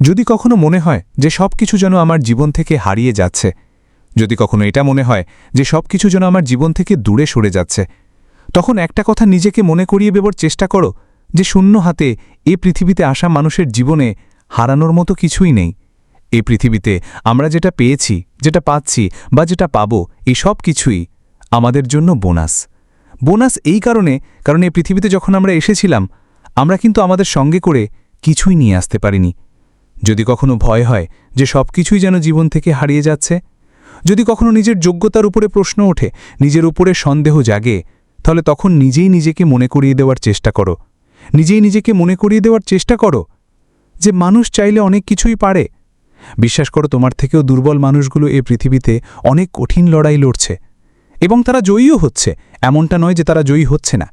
যদি কখনো মনে হয় যে সব কিছু যেন আমার জীবন থেকে হারিয়ে যাচ্ছে, যদি কখনো এটা মনে হয় যে সব কিছু যেন আমার জীবন থেকে দূরে সরে যাচ্ছে, তখন একটা কথা নিজেকে মনে করিয়ে দেবার চেষ্টা করো যে শূন্য হাতে এ পৃথিবীতে আসা মানুষের জীবনে হারানোর মতো কিছুই নেই। এ পৃথিবীতে আমরা যেটা পেয়েছি, যেটা পাচ্ছি বা যেটা পাব এই সব কিছুই আমাদের জন্য বোনাস। বোনাস এই কারণে, কারণ এই পৃথিবীতে যখন আমরা এসেছিলাম, আমরা কিন্তু আমাদের সঙ্গে করে কিছুই নিয়ে আসতে পারিনি। যদি কখনো ভয় হয় যে সব কিছুই যেন জীবন থেকে হারিয়ে যাচ্ছে? যদি কখনো নিজের যোগ্যতার উপরে প্রশ্ন ওঠে, নিজের উপরে সন্দেহ জাগে, তাহলে তখন নিজেই নিজেকে মনে করিয়ে দেওয়ার চেষ্টা করো। নিজেই নিজেকে মনে করিয়ে দেওয়ার চেষ্টা করো যে মানুষ চাইলে অনেক কিছুই পারে। বিশ্বাস করো, তোমার থেকেও দুর্বল মানুষগুলো এ পৃথিবীতে অনেক কঠিন লড়াই লড়ছে এবং তারা জয়ীও হচ্ছে। এমনটা নয় যে তারা জয়ী হচ্ছে না।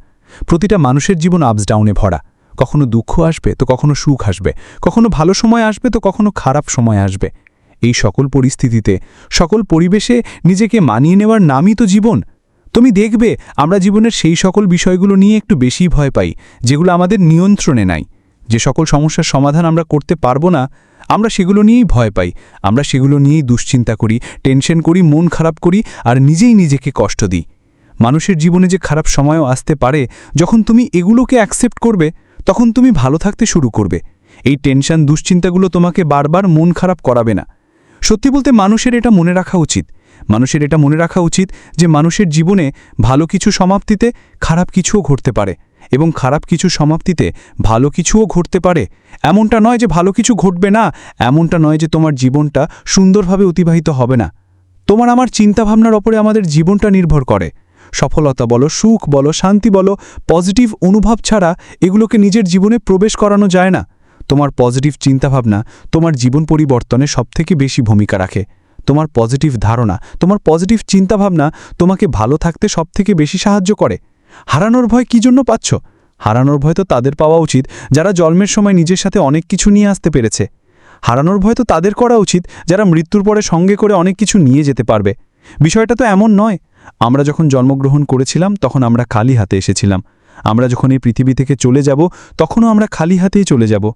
প্রতিটা মানুষের জীবন আপস ডাউনে ভরা। কখনো দুঃখ আসবে তো কখনো সুখ আসবে। কখনো ভালো সময় আসবে তো কখনো খারাপ সময় আসবে। এই সকল পরিস্থিতিতে, সকল পরিবেশে নিজেকে মানিয়ে নেওয়ার নামই তো জীবন। তুমি দেখবে, আমরা জীবনের সেই সকল বিষয়গুলো নিয়ে একটু বেশি ভয় পাই, যেগুলো আমাদের নিয়ন্ত্রণে নাই। যে সকল সমস্যার সমাধান আমরা করতে পারব না, আমরা সেগুলো নিয়েই ভয় পাই। আমরা সেগুলো নিয়েই দুশ্চিন্তা করি, টেনশন করি, মন খারাপ করি আর নিজেই নিজেকে কষ্ট দিই। মানুষের জীবনে যে খারাপ সময়ও আসতে পারে, যখন তুমি এগুলোকে অ্যাকসেপ্ট করবে তখন তুমি ভালো থাকতে শুরু করবে। এই টেনশন দুশ্চিন্তাগুলো তোমাকে বারবার মন খারাপ করাবে না। সত্যি বলতে মানুষের এটা মনে রাখা উচিত। মানুষের এটা মনে রাখা উচিত যে মানুষের জীবনে ভালো কিছু সমাপ্তিতে খারাপ কিছুও ঘটতে পারে এবং খারাপ কিছু সমাপ্তিতে ভালো কিছুও ঘটতে পারে। এমনটা নয় যে ভালো কিছু ঘটবে না, এমনটা নয় যে তোমার জীবনটা সুন্দরভাবে অতিবাহিত হবে না। তোমার আমার চিন্তাভাবনার ওপরে আমাদের জীবনটা নির্ভর করে। সফলতা বলো, সুখ বলো, শান্তি বলো, পজিটিভ অনুভব ছাড়া এগুলোকে নিজের জীবনে প্রবেশ করানো যায় না। তোমার পজিটিভ চিন্তাভাবনা তোমার জীবন পরিবর্তনে সবথেকে বেশি ভূমিকা রাখে। তোমার পজিটিভ ধারণা, তোমার পজিটিভ চিন্তাভাবনা তোমাকে ভালো থাকতে সবথেকে বেশি সাহায্য করে। হারানোর ভয় কী জন্য পাচ্ছ? হারানোর ভয় তো তাদের পাওয়া উচিত, যারা জন্মের সময় নিজের সাথে অনেক কিছু নিয়ে আসতে পেরেছে। হারানোর ভয় তো তাদের করা উচিত, যারা মৃত্যুর পরে সঙ্গে করে অনেক কিছু নিয়ে যেতে পারবে। বিষয়টা তো এমন নয়। আমরা যখন জন্মগ্রহণ করেছিলাম, তখন আমরা খালি হাতে এসেছিলাম। আমরা যখন এই পৃথিবী থেকে চলে যাব, তখনও আমরা খালি হাতেই চলে যাব।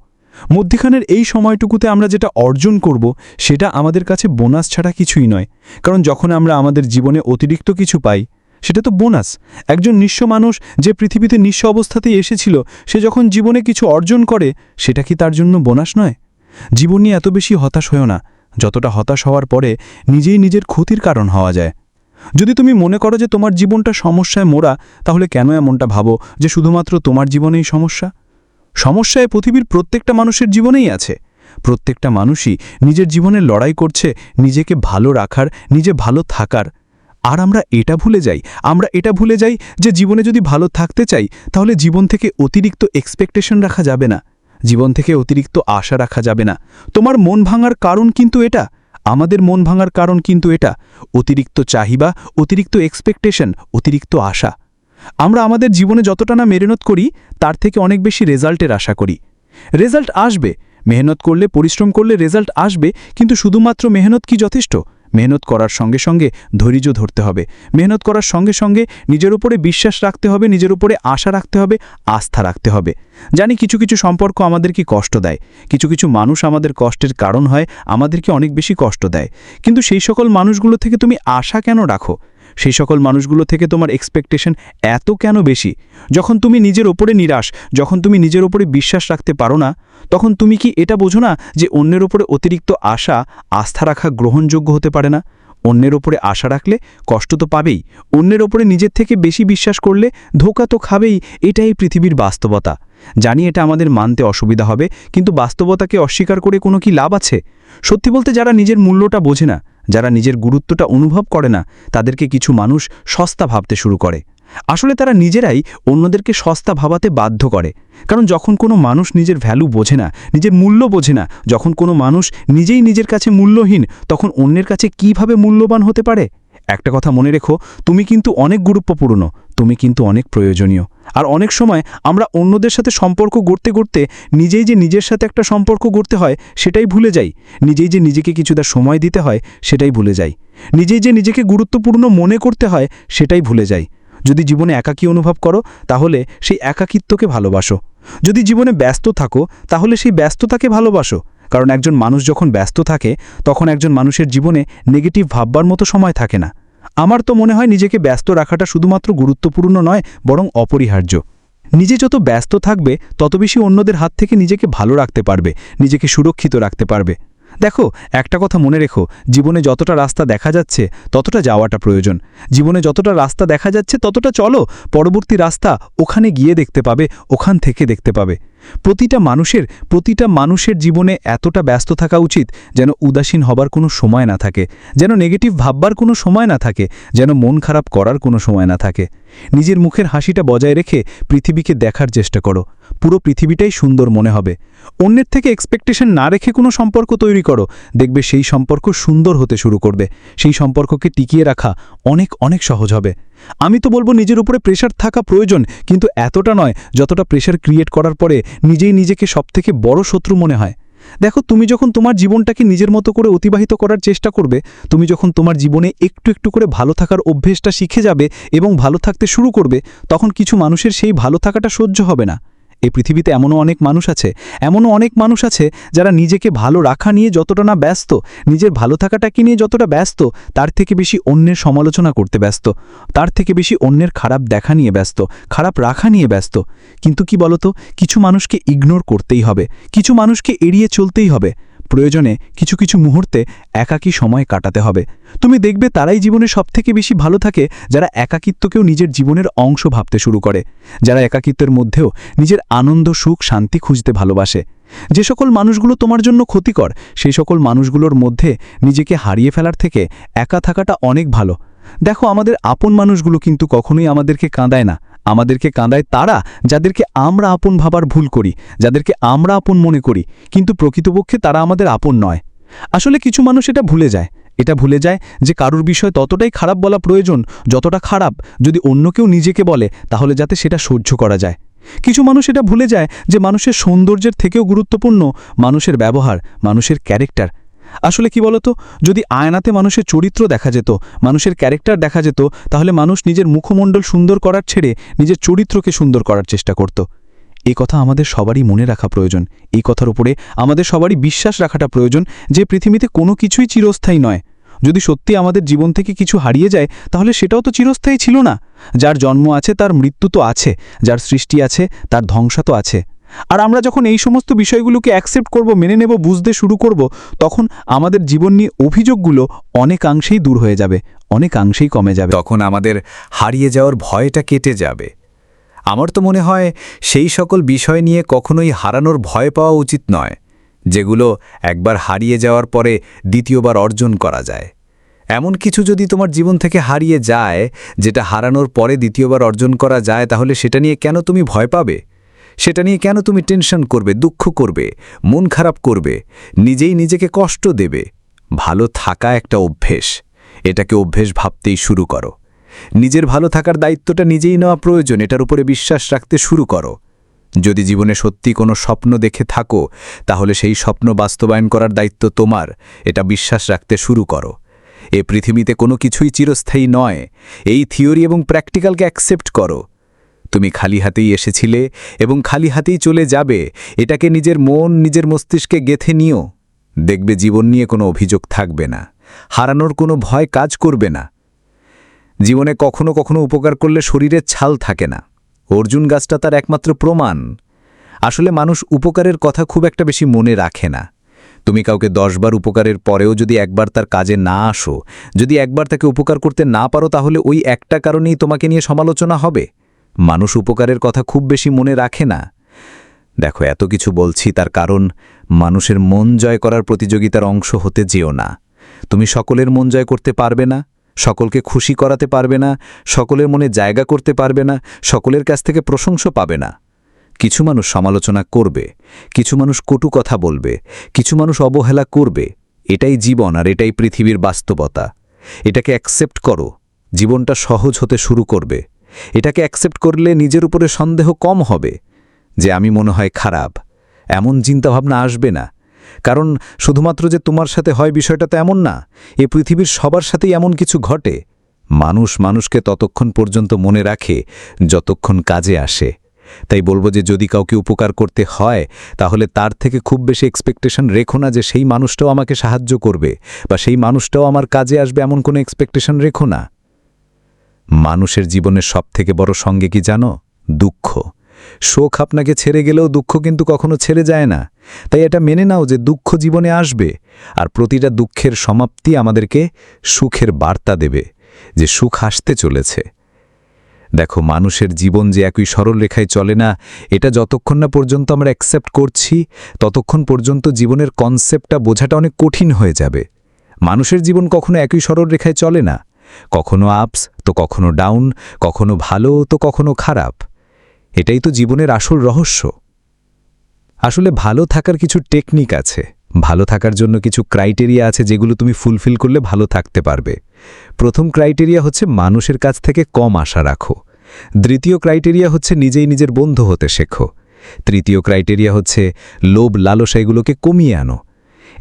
মধ্যেখানের এই সময়টুকুতে আমরা যেটা অর্জন করব, সেটা আমাদের কাছে বোনাস ছাড়া কিছুই নয়। কারণ যখন আমরা আমাদের জীবনে অতিরিক্ত কিছু পাই, সেটা তো বোনাস। একজন নিঃস্ব মানুষ যে পৃথিবীতে নিঃস্ব অবস্থাতেই এসেছিল, সে যখন জীবনে কিছু অর্জন করে, সেটা কি তার জন্য বোনাস নয়? জীবন নিয়ে এত বেশি হতাশ হয়েও না। যতটা হতাশ হওয়ার পরে, নিজেই নিজের ক্ষতির কারণ হওয়া যায়। যদি তুমি মনে করো যে তোমার জীবনটা সমস্যায় মোড়া, তাহলে কেন এমনটা ভাবো যে শুধুমাত্র তোমার জীবনেই সমস্যা? সমস্যায় পৃথিবীর প্রত্যেকটা মানুষের জীবনেই আছে। প্রত্যেকটা মানুষই নিজের জীবনে লড়াই করছে, নিজেকে ভালো রাখার, নিজে ভালো থাকার। আর আমরা এটা ভুলে যাই, আমরা এটা ভুলে যাই যে জীবনে যদি ভালো থাকতে চাই, তাহলে জীবন থেকে অতিরিক্ত এক্সপেকটেশন রাখা যাবে না। জীবন থেকে অতিরিক্ত আশা রাখা যাবে না। তোমার মন ভাঙার কারণ কিন্তু এটা, আমাদের মন ভাঙার কারণ কিন্তু এটা। অতিরিক্ত চাহিবা, অতিরিক্ত এক্সপেকটেশন অতিরিক্ত আশা। আমরা আমাদের জীবনে যতটা না মেহনত করি, তার থেকে অনেক বেশি রেজাল্টের আশা করি। রেজাল্ট আসবে, মেহনত করলে, পরিশ্রম করলে রেজাল্ট আসবে, কিন্তু শুধুমাত্র মেহনত কি যথেষ্ট? মেহনত করার সঙ্গে সঙ্গে ধৈর্য ধরতে হবে। মেহনত করার সঙ্গে সঙ্গে নিজের উপরে বিশ্বাস রাখতে হবে, নিজের উপরে আশা রাখতে হবে, আস্থা রাখতে হবে। জানি কিছু কিছু সম্পর্ক আমাদেরকে কষ্ট দেয়, কিছু কিছু মানুষ আমাদের কষ্টের কারণ হয়, আমাদেরকে অনেক বেশি কষ্ট দেয়। কিন্তু সেই সকল মানুষগুলো থেকে তুমি আশা কেন রাখো? সেই সকল মানুষগুলো থেকে তোমার এক্সপেকটেশন এত কেন বেশি? যখন তুমি নিজের ওপরে নিরাশ, যখন তুমি নিজের ওপরে বিশ্বাস রাখতে পারো না, তখন তুমি কি এটা বোঝো না যে অন্যের ওপরে অতিরিক্ত আশা, আস্থা রাখা গ্রহণযোগ্য হতে পারে না? অন্যের ওপরে আশা রাখলে কষ্ট তো পাবেই। অন্যের ওপরে নিজের থেকে বেশি বিশ্বাস করলে ধোকা তো খাবেই। এটাই পৃথিবীর বাস্তবতা। জানি এটা আমাদের মানতে অসুবিধা হবে, কিন্তু বাস্তবতাকে অস্বীকার করে কোনো কি লাভ আছে? সত্যি বলতে যারা নিজের মূল্যটা বোঝে না যারা নিজের গুরুত্বটা অনুভব করে না, তাদেরকে কিছু মানুষ সস্তা ভাবতে শুরু করে। আসলে তারা নিজেরাই অন্যদেরকে সস্তা ভাবাতে বাধ্য করে। কারণ যখন কোনো মানুষ নিজের ভ্যালু বোঝে না, নিজের মূল্য বোঝে না, যখন কোনো মানুষ নিজেই নিজের কাছে মূল্যহীন, তখন অন্যের কাছে কীভাবে মূল্যবান হতে পারে? একটা কথা মনে রেখো, তুমি কিন্তু অনেক গুরুত্বপূর্ণ, তুমি কিন্তু অনেক প্রয়োজনীয়। আর অনেক সময় আমরা অন্যদের সাথে সম্পর্ক গড়তে গড়তে নিজেই যে নিজের সাথে একটা সম্পর্ক গড়তে হয়, সেটাই ভুলে যাই। নিজেই যে নিজেকে কিছুটা সময় দিতে হয়, সেটাই ভুলে যাই। নিজেই যে নিজেকে গুরুত্বপূর্ণ মনে করতে হয়, সেটাই ভুলে যাই। যদি জীবনে একাকী অনুভব করো, তাহলে সেই একাকিত্বকে ভালোবাসো। যদি জীবনে ব্যস্ত থাকো, তাহলে সেই ব্যস্ততাকে ভালোবাসো। কারণ একজন মানুষ যখন ব্যস্ত থাকে, তখন একজন মানুষের জীবনে নেগেটিভ ভাববার মতো সময় থাকে না। আমার তো মনে হয় নিজেকে ব্যস্ত রাখাটা শুধুমাত্র গুরুত্বপূর্ণ নয়, বরং অপরিহার্য। নিজে যত ব্যস্ত থাকবে, তত বেশি অন্যদের হাত থেকে নিজেকে ভালো রাখতে পারবে, নিজেকে সুরক্ষিত রাখতে পারবে। দেখো, একটা কথা মনে রেখো, জীবনে যতটা রাস্তা দেখা যাচ্ছে, ততটা যাওয়াটা প্রয়োজন। জীবনে যতটা রাস্তা দেখা যাচ্ছে, ততটা চলো, পরবর্তী রাস্তা ওখানে গিয়ে দেখতে পাবে, ওখান থেকে দেখতে পাবে। প্রতিটা মানুষের প্রতিটা মানুষের জীবনে এতটা ব্যস্ত থাকা উচিত যেন উদাসীন হবার কোনো সময় না থাকে, যেন নেগেটিভ ভাববার কোনো সময় না থাকে, যেন মন খারাপ করার কোনো সময় না থাকে। নিজের মুখের হাসিটা বজায় রেখে পৃথিবীকে দেখার চেষ্টা করো, পুরো পৃথিবীটাই সুন্দর মনে হবে। অন্যের থেকে এক্সপেকটেশন না রেখে কোনো সম্পর্ক তৈরি করো, দেখবে সেই সম্পর্ক সুন্দর হতে শুরু করবে, সেই সম্পর্ককে টিকিয়ে রাখা অনেক অনেক সহজ হবে। আমি তো বলব নিজের উপরে প্রেশার থাকা প্রয়োজন, কিন্তু এতটা নয় যতটা প্রেশার ক্রিয়েট করার পরে নিজেই নিজেকে সবথেকে বড় শত্রু মনে হয়। দেখো, তুমি যখন তোমার জীবনটাকে নিজের মতো করে অতিবাহিত করার চেষ্টা করবে, তুমি যখন তোমার জীবনে একটু একটু করে ভালো থাকার অভ্যেসটা শিখে যাবে এবং ভালো থাকতে শুরু করবে, তখন কিছু মানুষের সেই ভালো থাকাটা সহ্য হবে না। এই পৃথিবীতে এমনও অনেক মানুষ আছে, এমনও অনেক মানুষ আছে যারা নিজেকে ভালো রাখা নিয়ে যতটা না ব্যস্ত, নিজের ভালো থাকাটাকে নিয়ে যতটা ব্যস্ত, তার থেকে বেশি অন্যের সমালোচনা করতে ব্যস্ত, তার থেকে বেশি অন্যের খারাপ দেখা নিয়ে ব্যস্ত, খারাপ রাখা নিয়ে ব্যস্ত। কিন্তু কি বলতো, কিছু মানুষকে ইগনোর করতেই হবে, কিছু মানুষকে এড়িয়ে চলতেই হবে। প্রয়োজনে কিছু কিছু মুহূর্তে একাকী সময় কাটাতে হবে। তুমি দেখবে তারাই জীবনে সবথেকে বেশি ভালো থাকে যারা একাকিত্বকেও নিজের জীবনের অংশ ভাবতে শুরু করে। যারা একাকিত্বের মধ্যেও নিজের আনন্দ, সুখ, শান্তি খুঁজতে ভালোবাসে। যে সকল মানুষগুলো তোমার জন্য ক্ষতিকর, সেই সকল মানুষগুলোর মধ্যে নিজেকে হারিয়ে ফেলার থেকে একা থাকাটা অনেক ভালো। দেখো, আমাদের আপন মানুষগুলো কিন্তু কখনোই আমাদেরকে কাঁদায় না। আমাদেরকে কাঁদায় তারা যাদেরকে আমরা আপন ভাবার ভুল করি, যাদেরকে আমরা আপন মনে করি, কিন্তু প্রকৃতপক্ষে তারা আমাদের আপন নয়। আসলে কিছু মানুষ এটা ভুলে যায়। এটা ভুলে যায় যে কারুর বিষয় ততটাই খারাপ বলা প্রয়োজন, যতটা খারাপ যদি অন্য কেউ নিজেকে বলে, তাহলে যাতে সেটা সহ্য করা যায়। কিছু মানুষ এটা ভুলে যায় যে মানুষের সৌন্দর্যের থেকেও গুরুত্বপূর্ণ মানুষের ব্যবহার, মানুষের ক্যারেক্টার আসলে কি বলতো? যদি আয়নাতে মানুষের চরিত্র দেখা যেত, মানুষের ক্যারেক্টার দেখা যেত, তাহলে মানুষ নিজের মুখমণ্ডল সুন্দর করার ছেড়ে নিজের চরিত্রকে সুন্দর করার চেষ্টা করত। এই কথা আমাদের সবারই মনে রাখা প্রয়োজন। এই কথার উপরে আমাদের সবারই বিশ্বাস রাখাটা প্রয়োজন যে পৃথিবীতে কোনো কিছুই চিরস্থায়ী নয়। যদি সত্যি আমাদের জীবন থেকে কিছু হারিয়ে যায়, তাহলে সেটাও তো চিরস্থায়ী ছিল না। যার জন্ম আছে, তার মৃত্যু তো আছে, যার সৃষ্টি আছে, তার ধ্বংসা তো আছে। আর আমরা যখন এই সমস্ত বিষয়গুলোকে অ্যাকসেপ্ট করব, মেনে নেব, বুঝতে শুরু করব, তখন আমাদের জীবন নিয়ে অভিযোগগুলো অনেকাংশেই দূর হয়ে যাবে, অনেকাংশেই কমে যাবে। তখন আমাদের হারিয়ে যাওয়ার ভয়টা কেটে যাবে। আমার তো মনে হয় সেই সকল বিষয় নিয়ে কখনোই হারানোর ভয় পাওয়া উচিত নয়, যেগুলো একবার হারিয়ে যাওয়ার পরে দ্বিতীয়বার অর্জন করা যায়। এমন কিছু যদি তোমার জীবন থেকে হারিয়ে যায়, যেটা হারানোর পরে দ্বিতীয়বার অর্জন করা যায়, তাহলে সেটা নিয়ে কেন তুমি ভয় পাবে? সেটা নিয়ে কেন তুমি টেনশন করবে, দুঃখ করবে, মন খারাপ করবে, নিজেই নিজেকে কষ্ট দেবে? ভালো থাকা একটা অভ্যেস। এটাকে অভ্যেস ভাবতেই শুরু করো। নিজের ভালো থাকার দায়িত্বটা নিজেই নেওয়া প্রয়োজন, এটার উপরে বিশ্বাস রাখতে শুরু করো। যদি জীবনে সত্যি কোনো স্বপ্ন দেখে থাকো, তাহলে সেই স্বপ্ন বাস্তবায়ন করার দায়িত্ব তোমার, এটা বিশ্বাস রাখতে শুরু করো। এ পৃথিবীতে কোনো কিছুই চিরস্থায়ী নয়। এই থিওরি এবং প্র্যাকটিক্যালকে অ্যাকসেপ্ট করো। তুমি খালি হাতেই এসেছিলে এবং খালি হাতেই চলে যাবে, এটাকে নিজের মন, নিজের মস্তিষ্কে গেথে নিও। দেখবে জীবন নিয়ে কোনো অভিযোগ থাকবে না, হারানোর কোনো ভয় কাজ করবে না। জীবনে কখনো কখনো উপকার করলে শরীরের ছাল থাকে না, অর্জুন গাছটা তার একমাত্র প্রমাণ। আসলে মানুষ উপকারের কথা খুব একটা বেশি মনে রাখে না। তুমি কাউকে দশবার উপকারের পরেও যদি একবার তার কাজে না আসো, যদি একবার তাকে উপকার করতে না পারো, তাহলে ওই একটা কারণেই তোমাকে নিয়ে সমালোচনা হবে। মানুষ উপকারের কথা খুব বেশি মনে রাখে না। দেখো, এত কিছু বলছি তার কারণ মানুষের মন জয় করার প্রতিযোগিতার অংশ হতে যেও না। তুমি সকলের মন জয় করতে পারবে না, সকলকে খুশি করাতে পারবে না, সকলের মনে জায়গা করতে পারবে না, সকলের কাছ থেকে প্রশংসা পাবে না। কিছু মানুষ সমালোচনা করবে, কিছু মানুষ কটু কথা বলবে, কিছু মানুষ অবহেলা করবে। এটাই জীবন আর এটাই পৃথিবীর বাস্তবতা। এটাকে অ্যাকসেপ্ট করো, জীবনটা সহজ হতে শুরু করবে। এটাকে অ্যাকসেপ্ট করলে নিজের উপরে সন্দেহ কম হবে যে আমি মনে হয় খারাপ। এমন চিন্তাভাবনা আসবে না। কারণ শুধুমাত্র যে তোমার সাথে হয় বিষয়টা তো এমন না, এ পৃথিবীর সবার সাথেই এমন কিছু ঘটে। মানুষ মানুষকে ততক্ষণ পর্যন্ত মনে রাখে, যতক্ষণ কাজে আসে। তাই বলব যে যদি কাউকে উপকার করতে হয়, তাহলে তার থেকে খুব বেশি এক্সপেকটেশন রেখো না যে সেই মানুষটাও আমাকে সাহায্য করবে, বা সেই মানুষটাও আমার কাজে আসবে এমন কোনো এক্সপেকটেশন রেখো না। মানুষের জীবনের সবথেকে বড় সঙ্গে কি জানো? দুঃখ। শোক আপনাকে ছেড়ে গেলেও দুঃখ কিন্তু কখনো ছেড়ে যায় না। তাই এটা মেনে নাও যে দুঃখ জীবনে আসবে, আর প্রতিটা দুঃখের সমাপ্তি আমাদেরকে সুখের বার্তা দেবে, যে সুখ আসতে চলেছে। দেখো, মানুষের জীবন যে একই সরল রেখায় চলে না, এটা যতক্ষণ না পর্যন্ত আমরা অ্যাকসেপ্ট করছি, ততক্ষণ পর্যন্ত জীবনের কনসেপ্টটা বোঝাটা অনেক কঠিন হয়ে যাবে। মানুষের জীবন কখনো একই সরল রেখায় চলে না। কখনো আপস তো কখনো ডাউন কখনো ভালো, তো কখনো খারাপ। এটাই তো জীবনের আসল রহস্য। আসলে ভালো থাকার কিছু টেকনিক আছে। ভালো থাকার জন্য কিছু ক্রাইটেরিয়া আছে যেগুলো তুমি ফুলফিল করলে ভালো থাকতে পারবে। প্রথম ক্রাইটেরিয়া হচ্ছে মানুষের কাছ থেকে কম আশা রাখো। দ্বিতীয় ক্রাইটেরিয়া হচ্ছে নিজেই নিজের বন্ধু হতে শেখো। তৃতীয় ক্রাইটেরিয়া হচ্ছে লোভ লালসা এগুলোকে কমিয়ে আনো।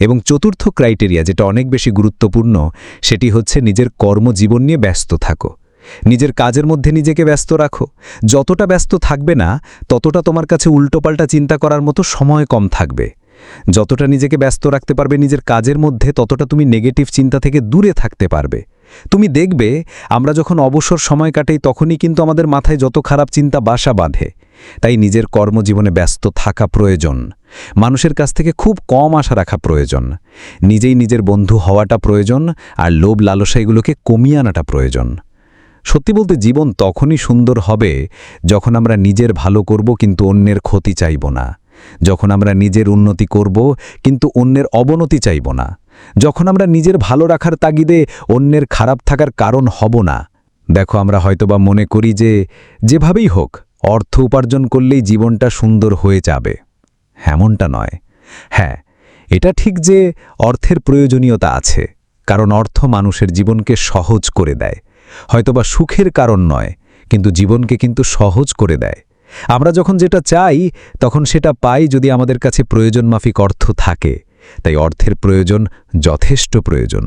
এবং চতুর্থ ক্রাইটেরিয়া যেটা অনেক বেশি গুরুত্বপূর্ণ, সেটি হচ্ছে নিজের কর্মজীবন নিয়ে ব্যস্ত থাকো। নিজের কাজের মধ্যে নিজেকে ব্যস্ত রাখো। যতটা ব্যস্ত থাকবে না, ততটা তোমার কাছে উল্টোপাল্টা চিন্তা করার মতো সময় কম থাকবে। যতটা নিজেকে ব্যস্ত রাখতে পারবে নিজের কাজের মধ্যে, ততটা তুমি নেগেটিভ চিন্তা থেকে দূরে থাকতে পারবে। তুমি দেখবে, আমরা যখন অবসর সময় কাটাই, তখনই কিন্তু আমাদের মাথায় যত খারাপ চিন্তা বাসা বাঁধে। তাই নিজের কর্মজীবনে ব্যস্ত থাকা প্রয়োজন। মানুষের কাছ থেকে খুব কম আশা রাখা প্রয়োজন। নিজেই নিজের বন্ধু হওয়াটা প্রয়োজন আর লোভ লালসা এগুলোকে কমিয়ে আনাটা প্রয়োজন। সত্যি বলতে জীবন তখনই সুন্দর হবে যখন আমরা নিজের ভালো করব কিন্তু অন্যের ক্ষতি চাইব না। যখন আমরা নিজের উন্নতি করব কিন্তু অন্যের অবনতি চাইব না। যখন আমরা নিজের ভালো রাখার তাগিদে অন্যের খারাপ থাকার কারণ হব না। দেখো আমরা হয়তোবা মনে করি যে, যেভাবেই হোক অর্থ উপার্জন করলেই জীবনটা সুন্দর হয়ে যাবে। এমনটা নয়। হ্যাঁ এটা ঠিক যে অর্থের প্রয়োজনীয়তা আছে, কারণ অর্থ মানুষের জীবনকে সহজ করে দেয়। হয়তোবা সুখের কারণ নয়, কিন্তু জীবনকে কিন্তু সহজ করে দেয়। আমরা যখন যেটা চাই, তখন সেটা পাই যদি আমাদের কাছে প্রয়োজন মাফিক অর্থ থাকে, তাই অর্থের প্রয়োজন যথেষ্ট প্রয়োজন।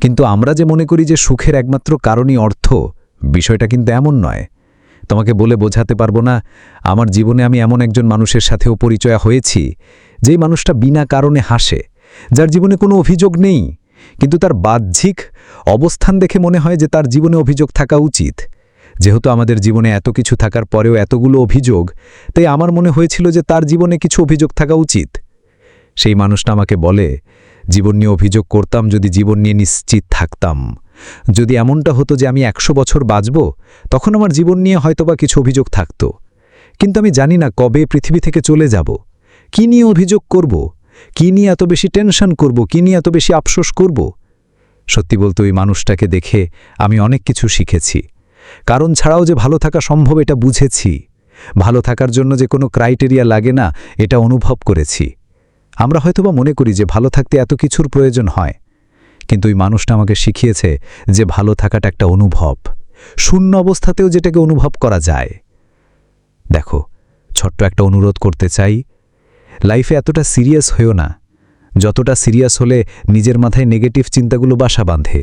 কিন্তু আমরা যে মনে করি যে সুখের একমাত্র কারণই অর্থ, বিষয়টা কিন্তু এমন নয়। তোমাকে বলে বোঝাতে পারব না, আমার জীবনে আমি এমন একজন মানুষের সাথেও পরিচয় হয়েছি, যেই মানুষটা বিনা কারণে হাসে, যার জীবনে কোনো অভিযোগ নেই, কিন্তু তার বাহ্যিক অবস্থান দেখে মনে হয় যে তার জীবনে অভিযোগ থাকা উচিত। যেহেতু আমাদের জীবনে এত কিছু থাকার পরেও এতগুলো অভিযোগ, তাই আমার মনে হয়েছিল যে তার জীবনে কিছু অভিযোগ থাকা উচিত। সেই মানুষটা আমাকে বলে, জীবন নিয়ে অভিযোগ করতাম যদি জীবন নিয়ে নিশ্চিত থাকতাম। যদি এমনটা হতো যে আমি একশো বছর বাঁচব, তখন আমার জীবন নিয়ে হয়তোবা কিছু অভিযোগ থাকত। কিন্তু আমি জানি না কবে পৃথিবী থেকে চলে যাব। কি নিয়ে অভিযোগ করব? কি নিয়ে এত বেশি টেনশন করব? কি নিয়ে এত বেশি আফসোস করব? সত্যি বলতে ওই মানুষটাকে দেখে আমি অনেক কিছু শিখেছি। কারণ ছাড়াও যে ভালো থাকা সম্ভব এটা বুঝেছি। ভালো থাকার জন্য যে কোনো ক্রাইটেরিয়া লাগে না, এটা অনুভব করেছি। আমরা হয়তোবা মনে করি যে ভালো থাকতে এত কিছুর প্রয়োজন হয়। কিন্তু ওই মানুষটা আমাকে শিখিয়েছে যে ভালো থাকাটা একটা অনুভব। শূন্য অবস্থাতেও যেটাকে অনুভব করা যায়। দেখো, ছোট্ট একটা অনুরোধ করতে চাই। লাইফে এতটা সিরিয়াস হয়েও না। যতটা সিরিয়াস হলে নিজের মাথায় নেগেটিভ চিন্তাগুলো বাসা বাঁধে।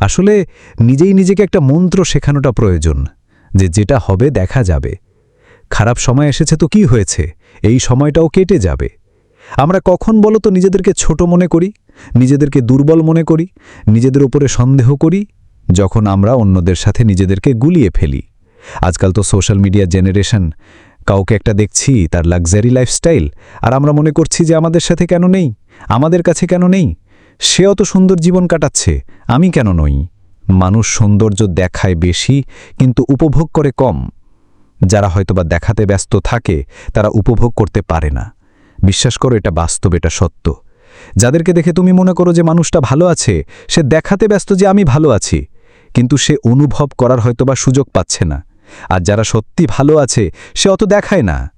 আসলে নিজেই নিজেকে একটা মন্ত্র শেখানোটা প্রয়োজন, যে যেটা হবে দেখা যাবে। খারাপ সময় এসেছে তো কি হয়েছে? এই সময়টাও কেটে যাবে। আমরা কখন বলো তো নিজেদেরকে ছোট মনে করি? নিজেদেরকে দুর্বল মনে করি, নিজেদের উপরে সন্দেহ করি, যখন আমরা অন্যদের সাথে নিজেদেরকে গুলিয়ে ফেলি। আজকাল তো সোশ্যাল মিডিয়া জেনারেশন, কাউকে একটা দেখছি, তার লাক্সারি লাইফস্টাইল, আর আমরা মনে করছি যে আমাদের সাথে কেন নেই, আমাদের কাছে কেন নেই? সে অত সুন্দর জীবন কাটাচ্ছে, আমি কেন নই? মানুষ সৌন্দর্য দেখায় বেশি, কিন্তু উপভোগ করে কম। যারা হয়তোবা দেখাতে ব্যস্ত থাকে, তারা উপভোগ করতে পারে না। বিশ্বাস করো, এটা বাস্তব, এটা সত্য। যাদেরকে দেখে তুমি মনে করো যে মানুষটা ভালো আছে, সে দেখাতে ব্যস্ত যে আমি ভালো আছি। কিন্তু সে অনুভব করার হয়তোবা সুযোগ পাচ্ছে না। আর যারা সত্যি ভালো আছে, সে অত দেখায় না।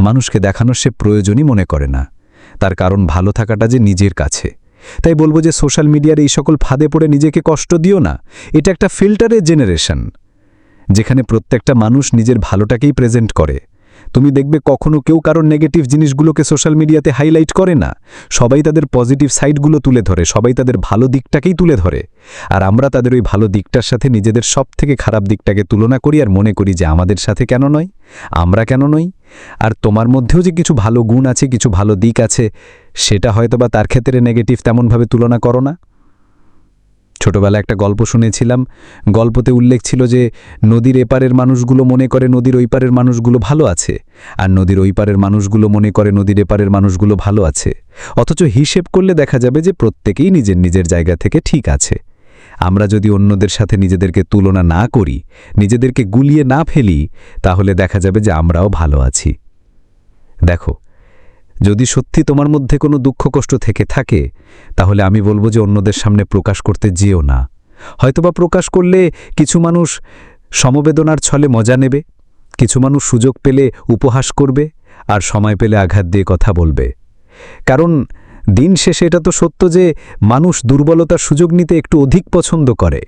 মানুষকে দেখানোর সে প্রয়োজনই মনে করে না। তার কারণ ভালো থাকাটা যে নিজের কাছে। তাই বলব যে সোশ্যাল মিডিয়ার এই সকল ফাঁদে পড়ে নিজেকে কষ্ট দিও না। এটা একটা ফিল্টারের জেনারেশন, যেখানে প্রত্যেকটা মানুষ নিজের ভালোটাকেই প্রেজেন্ট করে। তুমি দেখবে কখনো কেউ কারোর নেগেটিভ জিনিসগুলোকে সোশ্যাল মিডিয়াতে হাইলাইট করে না। সবাই তাদের পজিটিভ সাইডগুলো তুলে ধরে, সবাই তাদের ভালো দিকটাকেই তুলে ধরে। আর আমরা তাদের ওই ভালো দিকটার সাথে নিজেদের সব থেকে খারাপ দিকটাকে তুলনা করি আর মনে করি যে আমাদের সাথে কেন নয়, আমরা কেন নই। আর তোমার মধ্যেও যে কিছু ভালো গুণ আছে, কিছু ভালো দিক আছে, সেটা হয়তো বা তার ক্ষেত্রে নেগেটিভ তেমনভাবে তুলনা করো না। ছোটবেলা একটা গল্প শুনেছিলাম। গল্পতে উল্লেখ ছিল যে, নদীর এপারের মানুষগুলো মনে করে নদীর ওই পারের মানুষগুলো ভালো আছে, আর নদীর ওই পারের মানুষগুলো মনে করে নদীর এপারের মানুষগুলো ভালো আছে। অথচ হিসেব করলে দেখা যাবে যে, প্রত্যেকেই নিজের নিজের জায়গা থেকে ঠিক আছে। আমরা যদি অন্যদের সাথে নিজেদেরকে তুলনা না করি, নিজেদেরকে গুলিয়ে না ফেলি, তাহলে দেখা যাবে যে আমরাও ভালো আছি। দেখো যদি সত্যি তোমার মধ্যে কোনো দুঃখ কষ্ট থেকে থাকে, তাহলে আমি বলব যে অন্যদের সামনে প্রকাশ করতে যেও না। হয়তোবা প্রকাশ করলে কিছু মানুষ সমবেদনার ছলে মজা নেবে, কিছু মানুষ সুযোগ পেলে উপহাস করবে আর সময় পেলে আঘাত দিয়ে কথা বলবে। কারণ দিন শেষে এটা তো সত্য যে মানুষ দুর্বলতার সুযোগ নিতে একটু অধিক পছন্দ করে।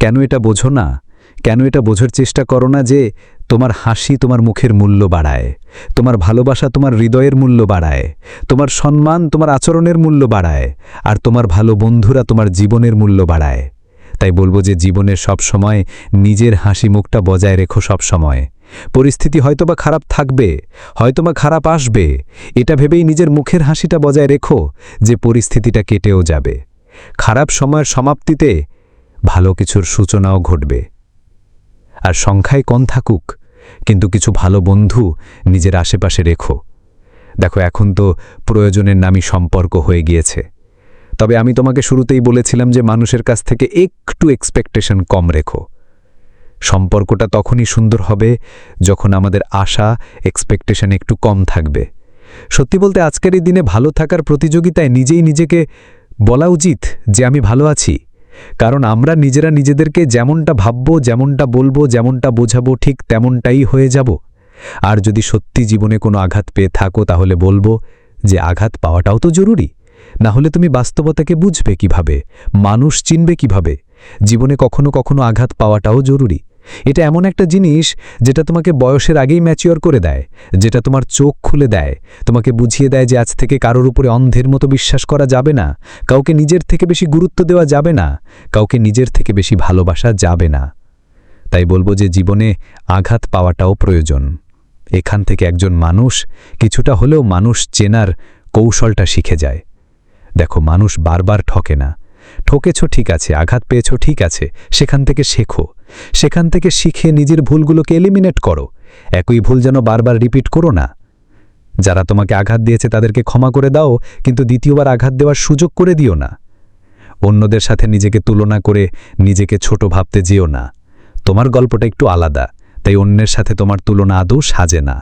কেন এটা বোঝো না? কেন এটা বোঝার চেষ্টা করো না যে তোমার হাসি তোমার মুখের মূল্য বাড়ায়, তোমার ভালোবাসা তোমার হৃদয়ের মূল্য বাড়ায়, তোমার সম্মান তোমার আচরণের মূল্য বাড়ায়, আর তোমার ভালো বন্ধুরা তোমার জীবনের মূল্য বাড়ায়। তাই বলব যে জীবনের সব সময় নিজের হাসি মুখটা বজায় রেখো সব সময়। পরিস্থিতি হয়তোবা খারাপ থাকবে, হয়তোবা খারাপ আসবে, এটা ভেবেই নিজের মুখের হাসিটা বজায় রেখো যে পরিস্থিতিটা কেটেও যাবে। খারাপ সময়ের সমাপ্তিতে ভালো কিছুর সূচনাও ঘটবে। আর সংখ্যায় কম থাকুক কিন্তু কিছু ভালো বন্ধু নিজের আশেপাশে রেখো। দেখো, এখন তো প্রয়োজনের নামই সম্পর্ক হয়ে গিয়েছে। তবে আমি তোমাকে শুরুতেই বলেছিলাম যে মানুষের কাছ থেকে একটু এক্সপেকটেশন কম রেখো। সম্পর্কটা তখনই সুন্দর হবে যখন আমাদের আশা এক্সপেকটেশন একটু কম থাকবে। সত্যি বলতে, আজকের এই দিনে ভালো থাকার প্রতিযোগিতায় নিজেই নিজেকে বলা উচিত যে আমি ভালো আছি। কারণ আমরা নিজেরা নিজেদেরকে যেমনটা ভাববো, যেমনটা বলব, যেমনটা বোঝাবো, ঠিক তেমনটাই হয়ে যাব। আর যদি সত্যি জীবনে কোনো আঘাত পেয়ে থাকো, তাহলে বলব যে আঘাত পাওয়াটাও তো জরুরি। না হলে তুমি বাস্তবতাকে বুঝবে কীভাবে, মানুষ চিনবে কীভাবে। জীবনে কখনো কখনো আঘাত পাওয়াটাও জরুরি। এটা এমন একটা জিনিস যেটা তোমাকে বয়সের আগেই ম্যাচিওর করে দেয়, যেটা তোমার চোখ খুলে দেয়। তোমাকে বুঝিয়ে দেয় যে আজ থেকে কারোর উপরে অন্ধের মতো বিশ্বাস করা যাবে না, কাউকে নিজের থেকে বেশি গুরুত্ব দেওয়া যাবে না, কাউকে নিজের থেকে বেশি ভালোবাসা যাবে না। তাই বলব যে জীবনে আঘাত পাওয়াটাও প্রয়োজন। এখান থেকে একজন মানুষ কিছুটা হলেও মানুষ চেনার কৌশলটা শিখে যায়। দেখো, মানুষ বারবার ঠকে না। ঠকেছ ঠিক আছে, আঘাত পেয়েছ ঠিক আছে, সেখান থেকে শেখো। সেখান থেকে শিখে নিজের ভুলগুলোকে এলিমিনেট করো। একই ভুল যেন বারবার রিপিট করো না। যারা তোমাকে আঘাত দিয়েছে তাদেরকে ক্ষমা করে দাও, কিন্তু দ্বিতীয়বার আঘাত দেওয়ার সুযোগ করে দিও না। অন্যদের সাথে নিজেকে তুলনা করে নিজেকে ছোট ভাবতে যেও না। তোমার গল্পটা একটু আলাদা, তাই অন্যের সাথে তোমার তুলনা আদৌ সাজে না।